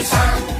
23 Nisan